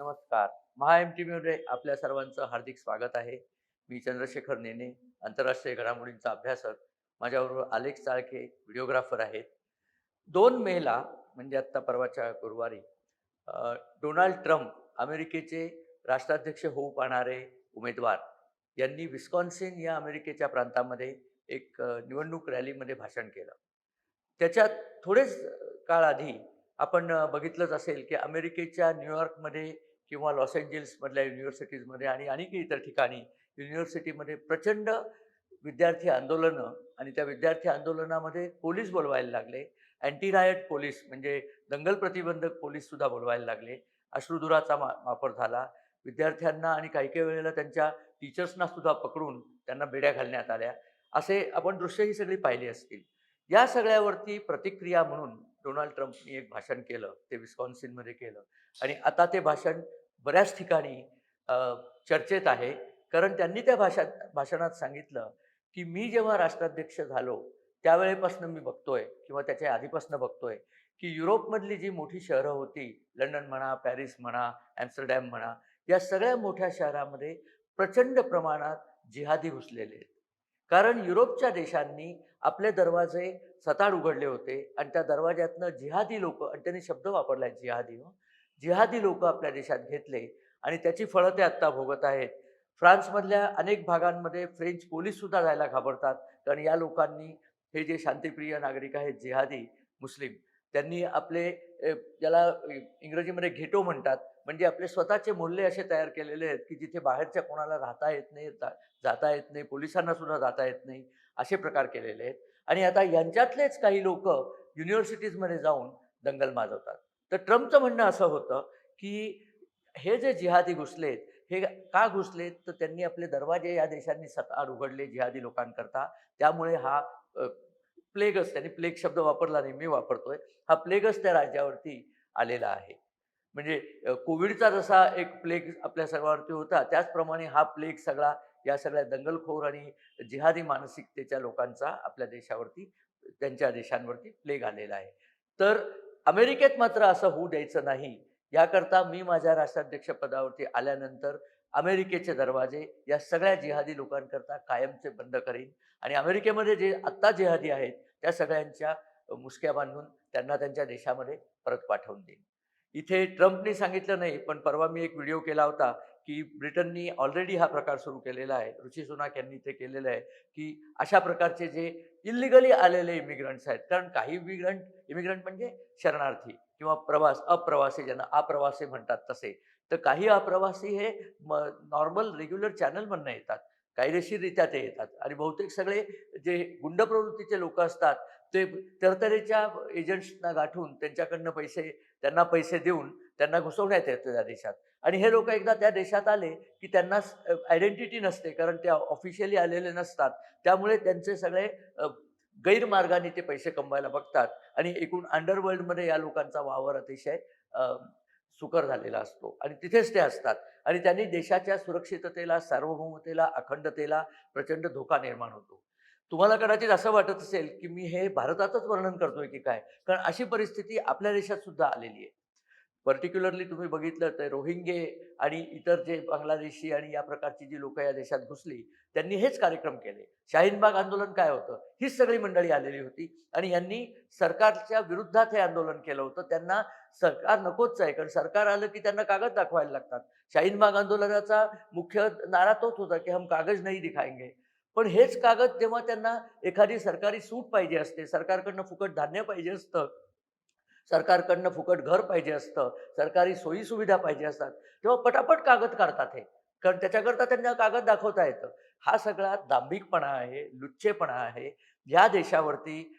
नमस्कार. महा M T व्हीमध्ये आपल्या सर्वांचं हार्दिक स्वागत आहे. मी चंद्रशेखर नेने आंतरराष्ट्रीय घडामोडींचा अभ्यासक. माझ्याबरोबर आलेख चाळके व्हिडिओग्राफर आहेत. दोन मेला म्हणजे आत्ता परवाच्या गुरुवारी डोनाल्ड ट्रम्प अमेरिकेचे राष्ट्राध्यक्ष होऊ पाहणारे उमेदवार यांनी विस्कॉन्सिन या अमेरिकेच्या प्रांतामध्ये एक निवडणूक रॅलीमध्ये भाषण केलं. त्याच्यात थोडेच काळ आधी आपण बघितलंच असेल की अमेरिकेच्या न्यूयॉर्कमध्ये किंवा लॉस एंजल्समधल्या युनिव्हर्सिटीजमध्ये आणि अनेक इतर ठिकाणी युनिव्हर्सिटीमध्ये प्रचंड विद्यार्थी आंदोलनं आणि त्या विद्यार्थी आंदोलनामध्ये पोलीस बोलवायला लागले. अँटी रायट पोलीस म्हणजे दंगल प्रतिबंधक पोलीससुद्धा बोलवायला लागले. अश्रुधुराचा मा वापर झाला. विद्यार्थ्यांना आणि काही काही वेळेला त्यांच्या टीचर्सना सुद्धा पकडून त्यांना बेड्या घालण्यात आल्या. असे आपण दृश्य ही सगळी पाहिली असतील. या सगळ्यावरती प्रतिक्रिया म्हणून डोनाल्ड ट्रम्पनी एक भाषण केलं ते विस्कॉन्सिनमध्ये केलं. आणि आता ते भाषण बऱ्याच ठिकाणी चर्चेत आहे. कारण त्यांनी त्या भाषा भाषणात सांगितलं की मी जेव्हा राष्ट्राध्यक्ष झालो त्यावेळेपासून मी बघतोय किंवा त्याच्या आधीपासून बघतोय की युरोपमधली जी मोठी शहरं होती लंडन म्हणा पॅरिस म्हणा ॲम्स्टरडॅम म्हणा या सगळ्या मोठ्या शहरामध्ये प्रचंड प्रमाणात जिहादी घुसलेले आहेत. कारण युरोपच्या देशांनी आपले दरवाजे सताड उघडले होते आणि त्या दरवाज्यातनं जिहादी लोक आणि त्यांनी शब्द वापरला जिहादी हो. जिहादी लोक आपल्या देशात घेतले आणि त्याची फळं ते आत्ता भोगत आहेत. फ्रान्समधल्या अनेक भागांमध्ये फ्रेंच पोलीससुद्धा जायला घाबरतात. कारण या लोकांनी हे जे शांतिप्रिय नागरिक आहेत जिहादी मुस्लिम त्यांनी आपले ज्याला इंग्रजीमध्ये घेटो म्हणतात. म्हणजे आपले स्वतःचे मोहल्ले असे तयार केलेले आहेत की जिथे बाहेरच्या कोणाला राहता येत नाही जाता येत नाही पोलिसांना सुद्धा जाता येत नाही असे प्रकार केलेले आहेत. आणि आता यांच्यातलेच काही लोक युनिव्हर्सिटीजमध्ये जाऊन दंगल माजवतात. तर ट्रम्पचं म्हणणं असं होतं की हे जे जिहादी घुसलेत हे का घुसलेत? तर त्यांनी आपले दरवाजे या देशांनी सतार उघडले जिहादी लोकांकरता. त्यामुळे हा प्लेगस त्यांनी प्लेग शब्द वापरला नाही मी वापरतोय. हा प्लेगच त्या राज्यावरती आलेला आहे. म्हणजे कोविडचा जसा एक प्लेग आपल्या सर्वांवरती होता त्याचप्रमाणे हा प्लेग सगळा या सगळ्या दंगलखोर आणि जिहादी मानसिकतेच्या लोकांचा आपल्या देशावरती त्यांच्या देशांवरती प्लेग आलेला आहे. तर अमेरिकेत मात्र असं होऊ द्यायचं नाही. याकरता मी माझ्या राष्ट्राध्यक्ष पदावरती आल्यानंतर अमेरिकेचे दरवाजे या सगळ्या जिहादी लोकांकरता कायमचे बंद करीन आणि अमेरिकेमध्ये जे आत्ता जिहादी आहेत त्या सगळ्यांच्या मुसक्या बांधून त्यांना त्यांच्या देशामध्ये परत पाठवून देईन. इथे ट्रम्पनी सांगितलं नाही पण परवा मी एक व्हिडिओ केला होता की ब्रिटननी ऑलरेडी हा प्रकार सुरू केलेला आहे. ऋषी सुनाक यांनी ते केलेलं आहे की अशा प्रकारचे जे इलिगली आलेले इमिग्रंट्स आहेत कारण काही इमिग्रंट इमिग्रंट म्हणजे शरणार्थी किंवा प्रवास अप्रवासी ज्यांना अप्रवासी म्हणतात तसे. तर काही अप्रवासी हे म नॉर्मल रेग्युलर चॅनलमधनं येतात. कायदेशीररित्या ते येतात. आणि बहुतेक सगळे जे गुंड प्रवृत्तीचे लोक असतात ते तरतरेच्या एजंट्सना गाठून त्यांच्याकडनं पैसे त्यांना पैसे देऊन त्यांना घुसवण्यात येतं त्या देशात. आणि हे लोक एकदा त्या देशात आले की त्यांना आयडेंटिटी नसते कारण त्या ऑफिशियली आलेले नसतात. त्यामुळे त्यांचे सगळे गैरमार्गाने ते पैसे कमवायला बघतात. आणि एकूण अंडरवर्ल्डमध्ये या लोकांचा वावर अतिशय सुकर झालेला असतो. आणि तिथेच ते असतात. आणि त्यांनी देशाच्या सुरक्षिततेला सार्वभौमतेला अखंडतेला प्रचंड धोका निर्माण होतो. तुम्हाला कदाचित असं वाटत असेल की मी हे भारतातच वर्णन करतोय की काय? कारण अशी परिस्थिती आपल्या देशात सुद्धा आलेली आहे. पर्टिक्युलरली तुम्ही बघितलं तर रोहिंगे आणि इतर जे बांगलादेशी आणि या प्रकारची जी लोक या देशात घुसली त्यांनी हेच कार्यक्रम केले. शाहीनबाग आंदोलन काय होतं? हीच सगळी मंडळी आलेली होती आणि यांनी सरकारच्या विरुद्धात हे आंदोलन केलं होतं. त्यांना सरकार नकोच आहे कारण सरकार आलं की त्यांना कागद दाखवायला लागतात. शाहीनबाग आंदोलनाचा मुख्य नारा तोच होता की हम कागज नाही दिखाएंगे. पण हेच कागद जेव्हा त्यांना एखादी सरकारी सूट पाहिजे असते सरकारकडनं फुकट धान्य पाहिजे असतं सरकारकडनं फुकट घर पाहिजे असतं सरकारी सोयीसुविधा पाहिजे असतात तेव्हा पटापट कागद काढतात हे. कारण त्याच्याकरता त्यांना कागद दाखवता येतं. हा सगळा दांभिकपणा आहे लुच्चेपणा आहे. या देशावरती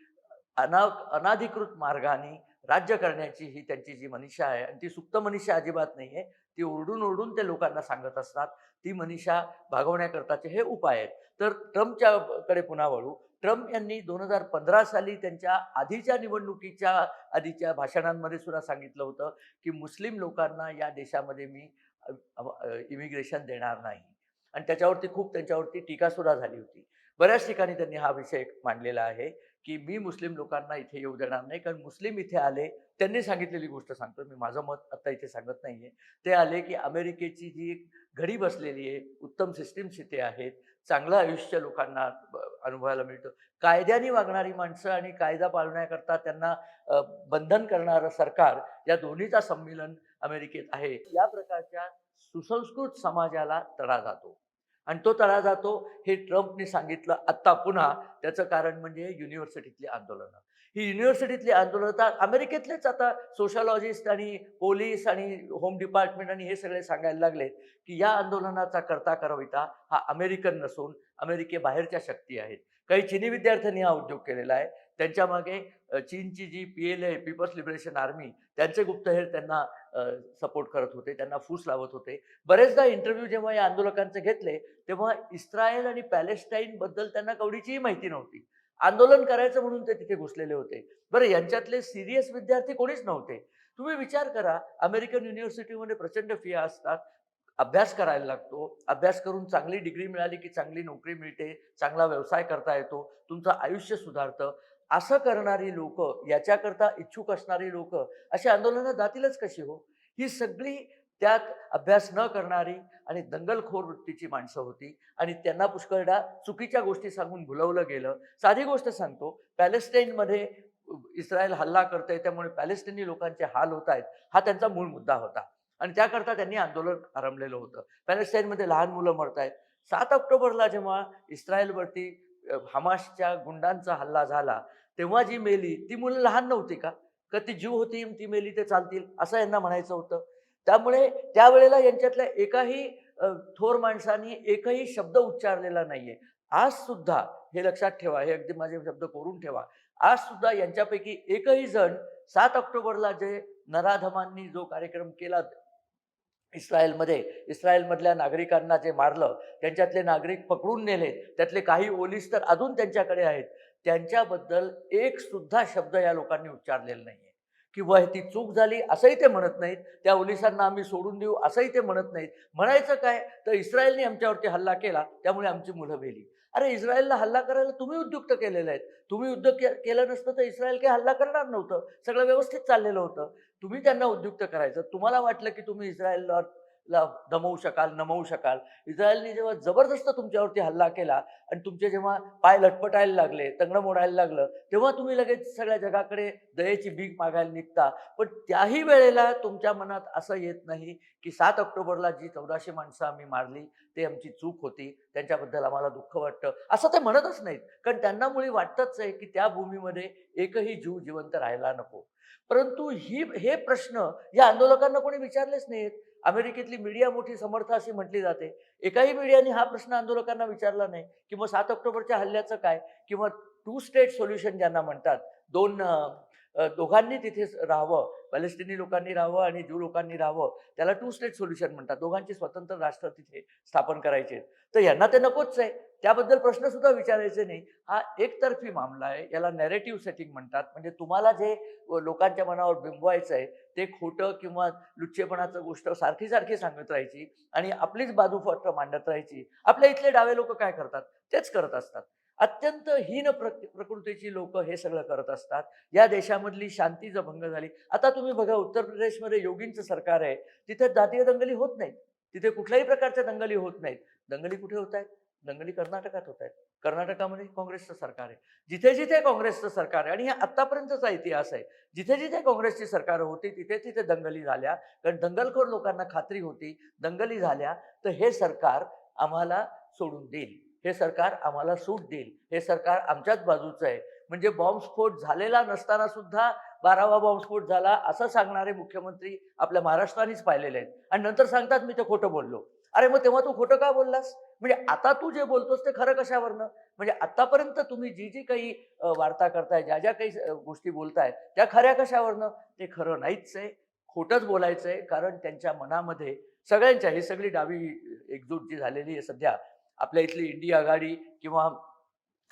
अना अनाधिकृत मार्गाने राज्य करण्याची ही त्यांची जी मनीषा आहे आणि ती सुप्त मनीषा अजिबात नाही आहे ती ओरडून ओरडून ते लोकांना सांगत असतात. ती मनीषा भागवण्याकरताचे हे उपाय आहेत. तर ट्रम्पच्या कडे पुन्हा वळू. ट्रम्प यांनी दोन हजार पंधरा साली त्यांच्या आधीच्या निवडणुकीच्या आधीच्या भाषणांमध्ये सुद्धा सांगितलं होतं की मुस्लिम लोकांना या देशामध्ये मी इमिग्रेशन देणार नाही. आणि त्याच्यावरती खूप त्यांच्यावरती टीकासुद्धा झाली होती. बऱ्याच ठिकाणी त्यांनी हा विषय मांडलेला आहे. की मी मुस्लिम लोकांना इथे येऊ देणार नाही कारण मुस्लिम इथे आले त्यांनी सांगितलेली गोष्ट सांगतो मी. माझं मत आता इथे सांगत नाहीये. ते आले की अमेरिकेची जी घडी बसलेली आहे उत्तम सिस्टीम्स इथे आहेत चांगलं आयुष्य लोकांना अनुभवायला मिळतं. कायद्याने वागणारी माणसं आणि कायदा पाळण्याकरता त्यांना बंधन करणारं सरकार या दोन्हीचा संमेलन अमेरिकेत आहे. या प्रकारच्या सुसंस्कृत समाजाला तडा जातो. आणि तो तळा जातो हे ट्रम्पने सांगितलं. आत्ता पुन्हा त्याचं कारण म्हणजे युनिव्हर्सिटीतली आंदोलनं. ही युनिव्हर्सिटीतली आंदोलनं तर अमेरिकेतलेच आता सोशलॉजिस्ट आणि पोलीस आणि होम डिपार्टमेंट आणि हे सगळे सांगायला लागले की या आंदोलनाचा करता करविता हा अमेरिकन नसून अमेरिकेबाहेरच्या शक्ती आहेत. काही चिनी विद्यार्थ्यांनी हा उद्योग केलेला आहे. त्यांच्या मागे चीनची G P L A people's liberation army त्यांचे गुप्तहेर त्यांना सपोर्ट करत होते त्यांना फूस लावत होते. बरेचदा इंटरव्ह्यू जेव्हा या आंदोलकांचे घेतले तेव्हा इस्रायल आणि पॅलेस्टाईन बद्दल त्यांना कवडीचीही माहिती नव्हती. आंदोलन करायचं म्हणून ते तिथे घुसलेले होते. बरं यांच्यातले सिरियस विद्यार्थी कोणीच नव्हते. तुम्ही विचार करा अमेरिकन युनिव्हर्सिटीमध्ये प्रचंड फिया असतात. अभ्यास करायला लागतो. अभ्यास करून चांगली डिग्री मिळाली की चांगली नोकरी मिळते चांगला व्यवसाय करता येतो तुमचं आयुष्य सुधारतं. असं करणारी लोक याच्याकरता इच्छुक असणारी लोक अशी आंदोलनं जातीलच कशी हो? ही सगळी त्यात अभ्यास न करणारी आणि दंगलखोर वृत्तीची माणसं होती आणि त्यांना पुष्कळदा चुकीच्या गोष्टी सांगून भुलवलं गेलं. साधी गोष्ट सांगतो पॅलेस्टाईनमध्ये इस्रायल हल्ला करतंय त्यामुळे पॅलेस्टिनी लोकांचे हाल होत आहेत हा त्यांचा मूळ मुद्दा होता. आणि त्याकरता त्यांनी आंदोलन आरंभलेलं होतं. पॅलेस्टाईनमध्ये लहान मुलं मरत आहेत सात ऑक्टोबरला जेव्हा इस्रायलवरती हमासच्या गुंडांचा हल्ला झाला तेव्हा जी मेली ती मुलं लहान नव्हती का? का ती जीव होती ती मेली ते चालतील? असं यांना म्हणायचं होतं. त्यामुळे त्यावेळेला यांच्यातल्या एकाही थोर माणसांनी एकही शब्द उच्चारलेला नाहीये. आज सुद्धा हे लक्षात ठेवा हे अगदी माझे शब्द कोरून ठेवा. आज सुद्धा यांच्यापैकी एकही जण सात ऑक्टोबरला जे नराधमांनी जो कार्यक्रम केला इस्रायलमध्ये इस्रायलमधल्या नागरिकांना जे मारलं त्यांच्यातले नागरिक पकडून नेले त्यातले काही ओलीस तर अजून त्यांच्याकडे आहेत. त्यांच्याबद्दल एक सुद्धा शब्द या लोकांनी उच्चारलेला नाही आहे किंवा ती चूक झाली असंही ते म्हणत नाहीत. त्या ओलिसांना आम्ही सोडून देऊ असंही ते म्हणत नाहीत. म्हणायचं काय? तर इस्रायलने आमच्यावरती हल्ला केला त्यामुळे आमची मुलं भेली अरे इस्रायलला हल्ला करायला तुम्ही उद्युक्त केलेलं आहेत. तुम्ही उद्योग के- केलं नसतं तर इस्रायल काही हल्ला करणार नव्हतं. सगळं व्यवस्थित चाललेलं होतं. तुम्ही त्यांना उद्युक्त करायचं. तुम्हाला वाटलं की तुम्ही इस्रायलला दमवू शकाल नमवू शकाल. इस्रायलने जेव्हा जबरदस्त तुमच्यावरती हल्ला केला आणि तुमचे जेव्हा पाय लटपटायला लागले तंगडं मोडायला लागलं तेव्हा तुम्ही लगेच सगळ्या जगाकडे दयेची भीक मागायला निघता. पण त्याही वेळेला तुमच्या मनात असं येत नाही की सात ऑक्टोबरला जी चौदाशे माणसं आम्ही मारली ते आमची चूक होती. त्यांच्याबद्दल आम्हाला दुःख वाटतं. असं ते म्हणतच नाहीत. कारण त्यांना मुळी वाटतच आहे की त्या भूमीमध्ये एकही जीव जिवंत राहायला नको. परंतु ही हे प्रश्न या आंदोलकांना कोणी विचारलेच नाहीत. अमेरिकेतली मीडिया मोठी समर्थ अशी म्हटली जाते. एकाही मीडियाने हा प्रश्न आंदोलकांना विचारला नाही किंवा सात ऑक्टोबरच्या हल्ल्याचं काय? किंवा टू स्टेट सोल्युशन ज्यांना म्हणतात. दोन दोघांनी तिथे राहावं पॅलेस्टिनी लोकांनी राहावं आणि ज्यू लोकांनी राहावं त्याला टू स्टेट सोल्युशन म्हणतात. दोघांची स्वतंत्र राष्ट्र तिथे स्थापन करायचे तर यांना ते नकोच आहे. त्याबद्दल प्रश्न सुद्धा विचारायचे नाही. हा एकतर्फी मामला आहे. याला नॅरेटिव्ह सेटिंग म्हणतात. म्हणजे तुम्हाला जे लोकांच्या मनावर बिंबवायचं आहे ते खोटं किंवा लुच्चेपणाचं गोष्ट सारखी सारखी सांगत राहायची आणि आपलीच बाजू फक्त मांडत राहायची. आपल्या इथले डावे लोक काय करतात? तेच करत असतात. अत्यंत हीन प्र प्रकृतीची लोक हे सगळं करत असतात. या देशामधली शांती जर भंग झाली आता तुम्ही बघा उत्तर प्रदेशमध्ये योगींचं सरकार आहे. तिथे जातीय दंगली होत नाहीत. तिथे कुठल्याही प्रकारच्या दंगली होत नाहीत. दंगली कुठे होत आहेत दंगली कर्नाटकात होत आहेत. कर्नाटकामध्ये काँग्रेसचं सरकार आहे. जिथे जिथे काँग्रेसचं सरकार आहे आणि हे आत्तापर्यंतचा इतिहास आहे. जिथे जिथे काँग्रेसची सरकार होती तिथे तिथे दंगली झाल्या. कारण दंगलखोर लोकांना खात्री होती दंगली झाल्या तर हे सरकार आम्हाला सोडून देईल. हे सरकार आम्हाला सूट देईल. हे सरकार आमच्याच बाजूचं आहे. म्हणजे बॉम्बस्फोट झालेला नसताना सुद्धा बारावा बॉम्बस्फोट झाला असं सांगणारे मुख्यमंत्री आपल्या महाराष्ट्रानेच पाहिलेले आहेत. आणि नंतर सांगतात मी ते खोटं बोललो. अरे मग तेव्हा तू खोटं का बोललास? म्हणजे आता तू जे बोलतोस ते खरं कशावरनं? म्हणजे आतापर्यंत तुम्ही जी जी काही वार्ता करताय ज्या ज्या काही गोष्टी बोलताय त्या खऱ्या कशावरनं? ते खरं नाहीच आहे. खोटंच बोलायचं आहे कारण त्यांच्या मनामध्ये सगळ्यांच्या ही सगळी डावी एकजूट जी झालेली आहे सध्या आपल्या इथली इंडिया आघाडी किंवा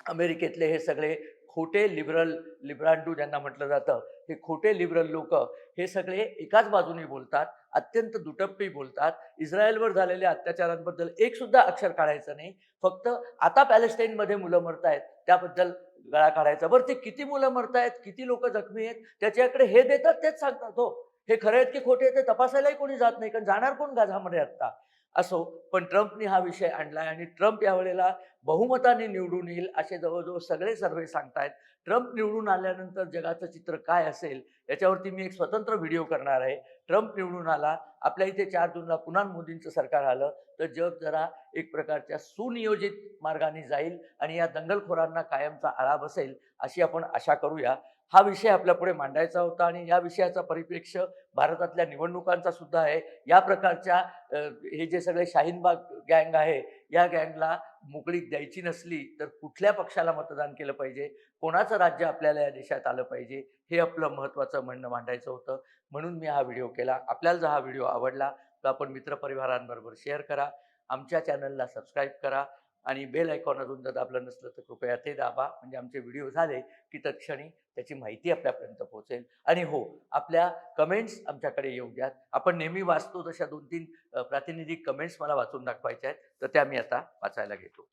अमेरिकेतले हे सगळे खोटे लिबरल लिब्रांडू ज्यांना म्हटलं जातं हे खोटे लिबरल लोक हे सगळे एकाच बाजूने बोलतात अत्यंत दुटप्पी बोलतात. इस्रायलवर झालेल्या अत्याचारांबद्दल एक सुद्धा अक्षर काढायचं नाही. फक्त आता पॅलेस्टाईनमध्ये मुलं मरत आहेत त्याबद्दल गळा काढायचा. बरं ते किती मुलं मरतायत किती लोक जखमी आहेत त्याच्याकडे हे देतात तेच सांगतात. हो हे खरे आहेत की खोटे आहेत ते तपासायलाही कोणी जात नाही कारण जाणार कोण गाझामध्ये आत्ता? असो. पण ट्रम्पनी हा विषय आणलाय आणि ट्रम्प यावेळेला बहुमताने निवडून येईल असे जवळजवळ सगळे सर्वे सांगतायत. ट्रम्प निवडून आल्यानंतर जगाचं चित्र काय असेल याच्यावरती मी एक स्वतंत्र व्हिडिओ करणार आहे. ट्रम्प निवडून आला आपल्या इथे चार जूनला पुन्हा मोदींचं सरकार आलं तर जग जरा एक प्रकारच्या सुनियोजित मार्गाने जाईल आणि या दंगलखोरांना कायमचा आळा बसेल अशी आपण आशा करूया. हा विषय आपल्यापुढे मांडायचा होता आणि या विषयाचा परिप्रेक्ष्य भारतातल्या निवडणुकांचा सुद्धा आहे. या प्रकारच्या हे जे सगळे शाहीनबाग गँग आहे या गँगला मोकळीक द्यायची नसली तर कुठल्या पक्षाला मतदान केलं पाहिजे? कोणाचं राज्य आपल्याला या देशात आलं पाहिजे? हे आपलं महत्त्वाचं म्हणणं मांडायचं होतं. म्हणून मी हा व्हिडिओ केला. आपल्याला जर हा व्हिडिओ आवडला तर आपण मित्रपरिवारांबरोबर शेअर करा. आमच्या चॅनलला सबस्क्राईब करा. आणि बेल आयकॉन अजून जर दाबलं नसलं तर कृपया ते दाबा. म्हणजे आमचे व्हिडिओ झाले की तत्क्षणी त्याची माहिती आपल्यापर्यंत पोहोचेल. आणि हो आपल्या कमेंट्स आमच्याकडे येऊ द्यात. आपण नेहमी वाचतो तशा दोन तीन प्रातिनिधिक कमेंट्स मला वाचून दाखवायच्या आहेत. तर त्या मी आता वाचायला घेतो.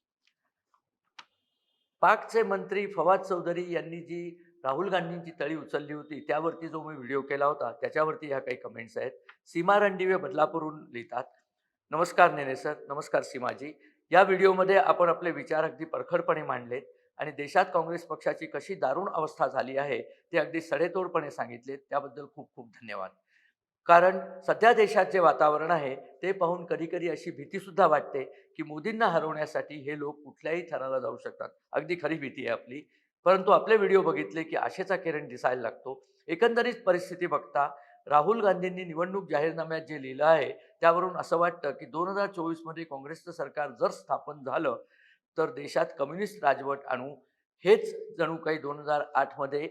पाकचे मंत्री फवाद चौधरी यांनी जी राहुल गांधींची तळी उचलली होती त्यावरती जो मी व्हिडिओ केला होता त्याच्यावरती ह्या काही कमेंट्स आहेत. सीमा रणदिवे बदलापूरहून लिहितात. नमस्कार नेने सर. नमस्कार सीमाजी. या व्हिडिओमध्ये आपण आपले विचार अगदी परखडपणे मांडलेत आणि देशात काँग्रेस पक्षाची कशी दारुण अवस्था झाली आहे ते अगदी सडेतोडपणे सांगितले त्याबद्दल खूप खूप धन्यवाद. कारण सध्या देशात जे वातावरण आहे ते पाहून कधीकधी अशी भीतीसुद्धा वाटते की मोदींना हरवण्यासाठी हे लोक कुठल्याही थराला जाऊ शकतात. अगदी खरी भीती आहे आपली. परंतु आपले व्हिडिओ बघितले की आशेचा किरण दिसायला लागतो. एकंदरीत परिस्थिती बघता राहुल गांधींनी निवडणूक जाहीरनाम्यात जे लिहिलं आहे त्यावरून असं वाटतं की दोन हजार चोवीसमध्ये काँग्रेसचं सरकार जर स्थापन झालं तर देशात कम्युनिस्ट राजवट आणू. हेच जणू काही दोन हजार आठमध्ये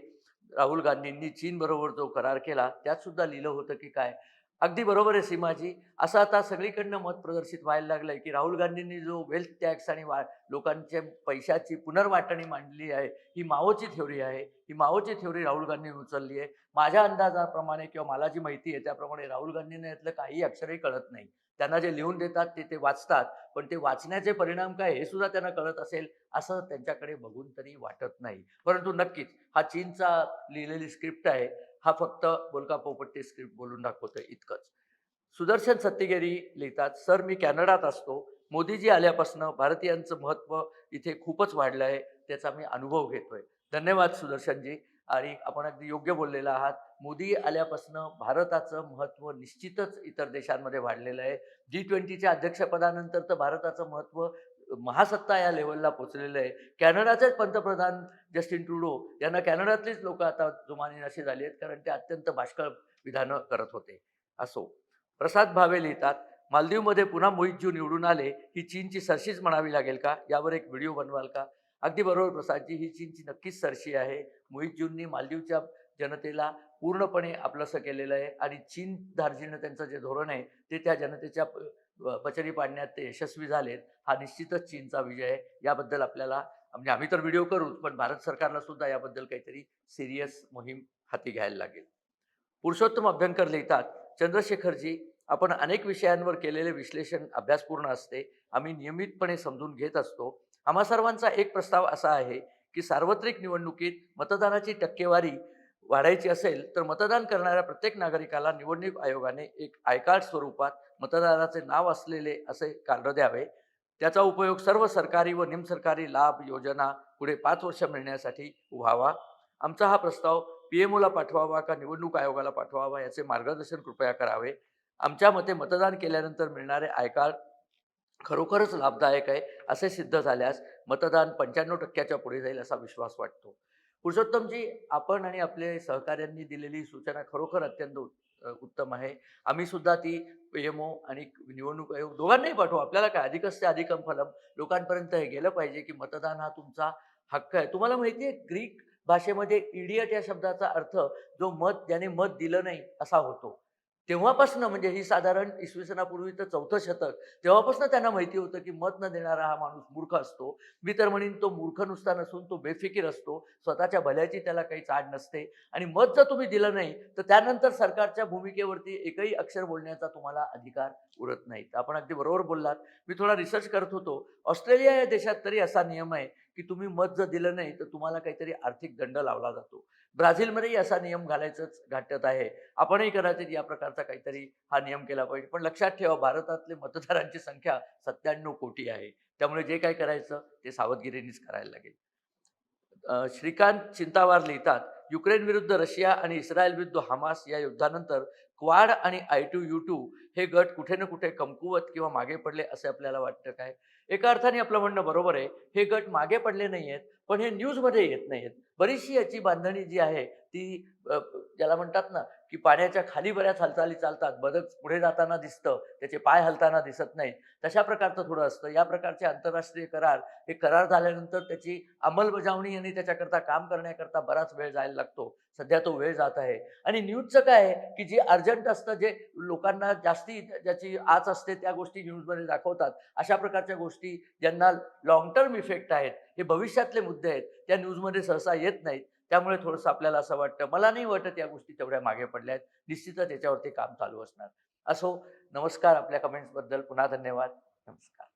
राहुल गांधींनी चीनबरोबर जो करार केला त्यात सुद्धा लिहिलं होतं की काय? अगदी बरोबर आहे सीमाजी. असं आता सगळीकडनं मत प्रदर्शित व्हायला लागलं आहे की राहुल गांधींनी जो वेल्थ टॅक्स आणि वा लोकांच्या पैशाची पुनर्वाटणी मांडली आहे ही माओची थ्योरी आहे ही माओची थ्योरी राहुल गांधींनी उचलली आहे. माझ्या अंदाजाप्रमाणे किंवा मला जी माहिती आहे त्याप्रमाणे राहुल गांधींना यातलं काही अक्षरही कळत नाही. त्यांना जे लिहून देतात ते ते वाचतात पण ते वाचण्याचे परिणाम काय हे सुद्धा त्यांना कळत असेल असं त्यांच्याकडे बघून तरी वाटत नाही. परंतु नक्कीच हा चीनचा लिहिलेली स्क्रिप्ट आहे हा फक्त बोलका पोपट्टी स्क्रिप्ट बोलून दाखवतोय इतकंच. सुदर्शन सत्यगिरी लिहितात सर मी कॅनडात असतो. मोदीजी आल्यापासून भारतीयांचं महत्त्व इथे खूपच वाढलं आहे त्याचा मी अनुभव घेतोय. धन्यवाद सुदर्शनजी. आणि आपण अगदी योग्य बोललेला आहात. मोदी आल्यापासून भारताचं महत्त्व निश्चितच इतर देशांमध्ये वाढलेलं आहे. जी ट्वेंटीच्या अध्यक्षपदानंतर तर भारताचं महत्त्व महासत्ता या लेवलला पोचलेलं आहे. कॅनडाचेच पंतप्रधान जस्टिन ट्रुडो यांना कॅनडातलीच लोक आता जुमानी अशी झाली आहेत कारण ते अत्यंत बाष्कळ विधानं करत होते. असो. प्रसाद भावे लिहितात मालदीवमध्ये पुन्हा मोहितजू निवडून आले ही चीनची सरशीच म्हणावी लागेल का? यावर एक व्हिडिओ बनवाल का? अगदी बरोबर प्रसादजी ही चीनची नक्कीच सरशी आहे. मोहितजूंनी मालदीवच्या जनतेला पूर्णपणे आपलंसं केलेलं आहे आणि चीन धार्जीनं त्यांचं जे धोरण आहे ते त्या जनतेच्या पचरी पाडण्यात ते यशस्वी झालेत हा निश्चितच चीनचा विजय आहे. याबद्दल आपल्याला म्हणजे आम्ही तर व्हिडिओ करूच पण भारत सरकारला सुद्धा याबद्दल काहीतरी सिरियस मोहीम हाती घ्यायला लागेल. पुरुषोत्तम अभ्यंकर लिहितात चंद्रशेखरजी आपण अनेक विषयांवर केलेले विश्लेषण अभ्यासपूर्ण असते. आम्ही नियमितपणे समजून घेत असतो. आम्हा सर्वांचा एक प्रस्ताव असा आहे की सार्वत्रिक निवडणुकीत मतदानाची टक्केवारी वाढायची असेल तर मतदान करणाऱ्या प्रत्येक नागरिकाला निवडणूक आयोगाने एक आयकार्ड स्वरूपात मतदाराचे नाव असलेले असे कार्ड द्यावे. त्याचा उपयोग सर्व सरकारी व निमसरकारी लाभ योजना पुढे पाच वर्ष मिळण्यासाठी व्हावा. आमचा हा प्रस्ताव पी एम ओला पाठवावा का निवडणूक आयोगाला पाठवावा याचे मार्गदर्शन कृपया करावे. आमच्या मते मतदान केल्यानंतर मिळणारे आयकार्ड खरोखरच लाभदायक आहे असे सिद्ध झाल्यास मतदान पंच्याण्णव टक्क्याच्या पुढे जाईल असा विश्वास वाटतो. पुरुषोत्तमजी आपण आणि आपले सहकाऱ्यांनी दिलेली सूचना खरोखर अत्यंत उत्तम आहे. आम्ही सुद्धा ती पी एम ओ आणि निवडणूक आयोग दोघांनाही पाठवू. आपल्याला काय अधिकच ते अधिकम फलम? लोकांपर्यंत हे गेलं पाहिजे की मतदान हा तुमचा हक्क आहे. तुम्हाला माहिती आहे ग्रीक भाषेमध्ये इडियट या शब्दाचा अर्थ जो मत ज्याने मत दिलं नाही असा होतो. तेव्हापासून म्हणजे ही साधारण इसवी सनापूर्वीचं चौथं शतक तेव्हापासून त्यांना माहिती होतं की मत न देणारा हा माणूस मूर्ख असतो. मी तर म्हणेन तो मूर्ख नुसता नसून तो बेफिकीर असतो. स्वतःच्या भल्याची त्याला काही चाड नसते. आणि मत जर तुम्ही दिलं नाही तर त्यानंतर सरकारच्या भूमिकेवरती एकही अक्षर बोलण्याचा तुम्हाला अधिकार उरत नाही. तर आपण अगदी बरोबर बोललात. मी थोडा रिसर्च करत होतो. ऑस्ट्रेलिया या देशात तरी असा नियम आहे की तुम्ही मत जर दिलं नाही तर तुम्हाला काहीतरी आर्थिक दंड लावला जातो. ब्राझीलमध्येही असा नियम घालायचंच घाटत आहे. आपणही कदाचित या प्रकारचा काहीतरी हा नियम केला पाहिजे. पण लक्षात ठेवा भारतातले मतदारांची संख्या सत्त्याण्णव कोटी आहे. त्यामुळे जे काय करायचं ते सावधगिरीनेच करायला लागेल. श्रीकांत चिंतावार लिहितात युक्रेन विरुद्ध रशिया आणि इस्रायल विरुद्ध हमास या युद्धानंतर क्वाड आणि आय टू यू टू हे गट कुठे ना कुठे कमकुवत किंवा मागे पडले असे आपल्याला वाटतं काय? एका अर्थाने आपलं म्हणणं बरोबर आहे. हे गट मागे पडले नाही आहेत पण हे न्यूजमध्ये येत नाहीत बरीचशी याची बांधणी जी आहे ती ज्याला म्हणतात ना की पाण्याच्या खाली बऱ्याच हालचाली चालतात. बदक पुढे जाताना दिसतं त्याचे पाय हलताना दिसत नाहीत. तशा प्रकारचं थोडं असतं. या प्रकारचे आंतरराष्ट्रीय करार हे करार झाल्यानंतर त्याची अंमलबजावणी आणि त्याच्याकरता काम करण्याकरता बराच वेळ जायला लागतो. सध्या तो वेळ जात आहे. आणि न्यूजचं काय आहे की जे अर्जंट असतं जे लोकांना जास्त जास्ती ज्याची आच असते त्या गोष्टी न्यूजमध्ये दाखवतात. अशा प्रकारच्या गोष्टी ज्यांना लॉंग टर्म इफेक्ट आहेत हे भविष्यातले मुद्दे आहेत त्या न्यूजमध्ये सहसा येत नाहीत. त्यामुळे थोडंसं आपल्याला असं वाटतं मला नाही वाटत या गोष्टी तेवढ्या मागे पडल्या आहेत. निश्चितच याच्यावरती काम चालू असणार. असो नमस्कार आपल्या कमेंट्सबद्दल पुन्हा धन्यवाद. नमस्कार.